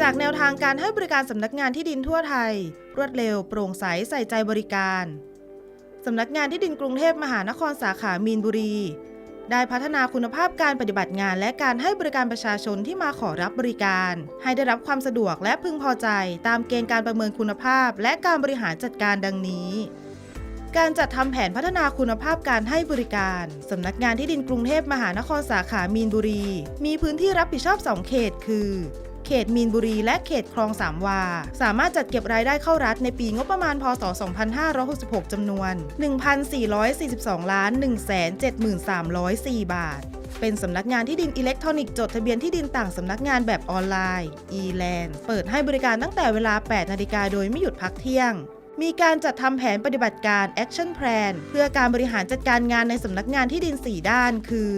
จากแนวทางการให้บริการสำนักงานที่ดินทั่วไทย รวดเร็ว โปร่งใสใส่ใจบริการสำนักงานที่ดินกรุงเทพมหานครสาขามีนบุรี ได้พัฒนาคุณภาพการปฏิบัติงานและการให้บริการประชาชนที่มาขอรับบริการ ให้ได้รับความสะดวกและพึงพอใจ ตามเกณฑ์การประเมินคุณภาพ และการบริหารจัดการดังนี้ การจัดทำแผนพัฒนาคุณภาพการให้บริการ สำนักงานที่ดินกรุงเทพมหานครสาขามีนบุรี มีพื้นที่รับผิดชอบ 2 เขต คือ เขตมีนบุรี และเขตคลองสามวา สามารถจัดเก็บรายได้เข้ารัฐในปีงบประมาณพศ 2566 จำนวน 1,442ล้าน173,304 บาท เป็นสำนักงานที่ดินอิเล็กทรอนิกส์จดทะเบียนที่ดินต่างสำนักงานแบบออนไลน์ e-land เปิดให้บริการตั้งแต่เวลา 8 นาฬิกาโดยไม่หยุดพักเที่ยง มีการจัดทำแผนปฏิบัติการ Action Plan เพื่อการบริหารจัดการงานในสำนักงานที่ดิน 4 ด้านคือ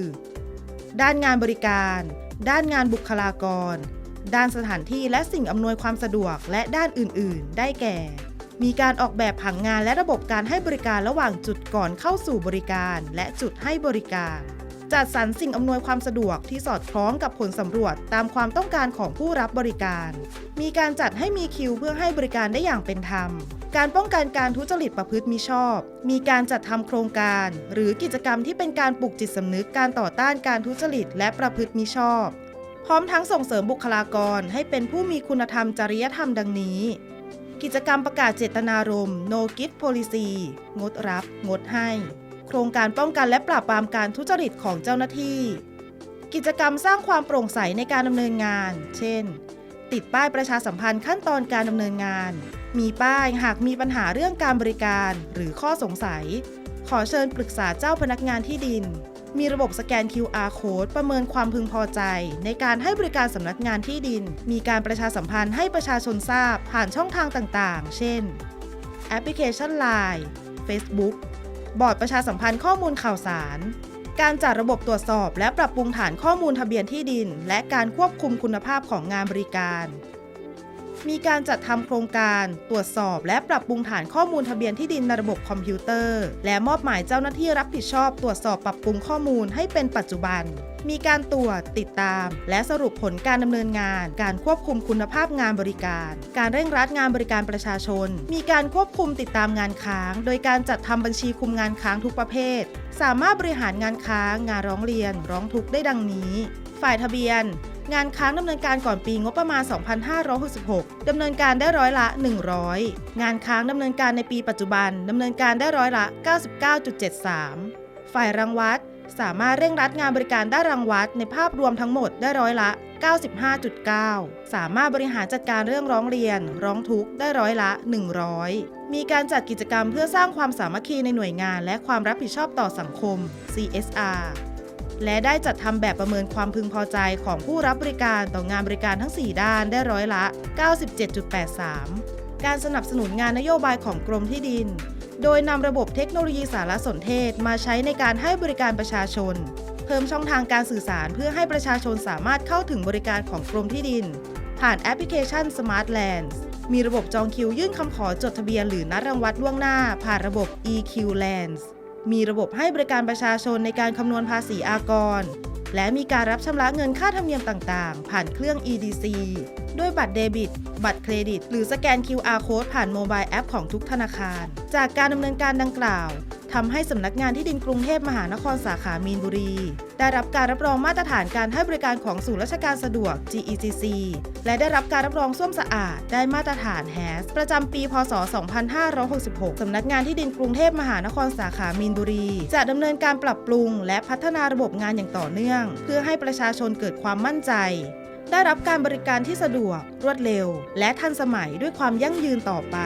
ด้านงานบริการ ด้านงานบุคลากร ด้านสถานที่และสิ่งอำนวยความสะดวกและด้านอื่น ๆ ได้แก่ มีการออกแบบผังงานและระบบการให้บริการระหว่างจุดก่อนเข้าสู่บริการ และจุดให้บริการ จัดสรรสิ่งอำนวยความสะดวกที่สอดคล้องกับผลสำรวจตามความต้องการของผู้รับบริการ มีการจัดให้มีคิวเพื่อให้บริการได้อย่างเป็นธรรม การป้องกันการทุจริตประพฤติมิชอบ มีการจัดทำโครงการ หรือกิจกรรมที่เป็นการปลุกจิตสำนึกการต่อต้านการทุจริตและประพฤติมิชอบ พร้อมทั้งส่งเสริมบุคลากรให้เป็นผู้มีคุณธรรมจริยธรรมดังนี้ กิจกรรมประกาศเจตนารมณ์ No Gift Policy งดรับ งดให้ โครงการป้องกันและปราบปรามการทุจริตของเจ้าหน้าที่ กิจกรรมสร้างความโปร่งใสในการดำเนินงาน เช่น ติดป้ายประชาสัมพันธ์ขั้นตอนการดำเนินงาน มีป้ายหากมีปัญหาเรื่องการบริการหรือข้อสงสัย ขอเชิญปรึกษาเจ้าพนักงานที่ดิน มีระบบสแกน QR code ประเมินความพึงพอใจ ในการให้บริการสำนักงานที่ดิน มีการประชาสัมพันธ์ให้ประชาชนทราบผ่านช่องทางต่างๆ เช่น แอปพลิเคชัน Line Facebook บอร์ดประชาสัมพันธ์ข้อมูลข่าวสาร การจัดระบบตรวจสอบ และปรับปรุงฐานข้อมูลทะเบียนที่ดิน และการควบคุมคุณภาพของงานบริการ มีการจัดทำโครงการ ตรวจสอบ และปรับปรุงฐานข้อมูลทะเบียนที่ดินในระบบคอมพิวเตอร์ และมอบหมายเจ้าหน้าที่รับผิดชอบ ตรวจสอบปรับปรุงข้อมูลให้เป็นปัจจุบัน มีการตรวจติดตาม และสรุปผลการดำเนินงาน การควบคุมคุณภาพงานบริการ การเร่งรัดงานบริการประชาชน มีการควบคุมติดตามงานค้าง โดยการจัดทำบัญชีคุมงานค้างทุกประเภท สามารถบริหารงานค้าง งานร้องเรียน ร้องทุกข์ได้ดังนี้ ฝ่ายทะเบียน งานค้างดำเนินการก่อนปีงบประมาณ 2566 ดำเนินการได้ร้อยละ 100 งานค้างดำเนินการในปีปัจจุบันดำเนินการได้ร้อยละ 99.73 ฝ่ายรังวัดสามารถเร่งรัดงานบริการด้านรังวัดในภาพรวมทั้งหมดได้ร้อยละ 95.9 สามารถบริหารจัดการเรื่องร้องเรียน ร้องทุกข์ได้ร้อยละ 100 มีการจัดกิจกรรมเพื่อสร้างความสามัคคีในหน่วยงานและความรับผิดชอบต่อสังคม CSR และได้จัดทำแบบประเมินความพึงพอใจของผู้รับบริการต่องานบริการทั้ง 4 ด้านได้ร้อยละ 97.83 การสนับสนุนงานนโยบายของกรมที่ดิน โดยนำระบบเทคโนโลยีสารสนเทศมาใช้ในการให้บริการประชาชน เพิ่มช่องทางการสื่อสารเพื่อให้ประชาชนสามารถเข้าถึงบริการของกรมที่ดิน ผ่านแอปพลิเคชัน Smart Lands มีระบบจองคิวยื่นคำขอจดทะเบียนหรือนัดรังวัดล่วงหน้า ผ่านระบบ EQ Lands มีระบบให้บริการประชาชนในการคำนวณภาษีอากร และมีการรับชำระเงินค่าธรรมเนียมต่างๆ ผ่านเครื่อง EDC ด้วยบัตรเดบิต บัตรเครดิต หรือสแกน QR Code ผ่านโมบายแอปของทุกธนาคาร จากการดำเนินการดังกล่าว ทำให้สำนักงานที่ดินกรุงเทพมหานครสาขามีนบุรี ได้รับการรับรองมาตรฐานการให้บริการของศูนย์ราชการสะดวก GECC และได้รับการรับรองส้วมสะอาด ได้มาตรฐาน HAS ประจำปี พศ 2566สำนักงานที่ดินกรุงเทพมหานครสาขามีนบุรี จะดำเนินการปรับปรุง และพัฒนาระบบงานอย่างต่อเนื่อง เพื่อให้ประชาชนเกิดความมั่นใจได้รับการบริการที่สะดวก รวดเร็ว และทันสมัยด้วยความยั่งยืนต่อไป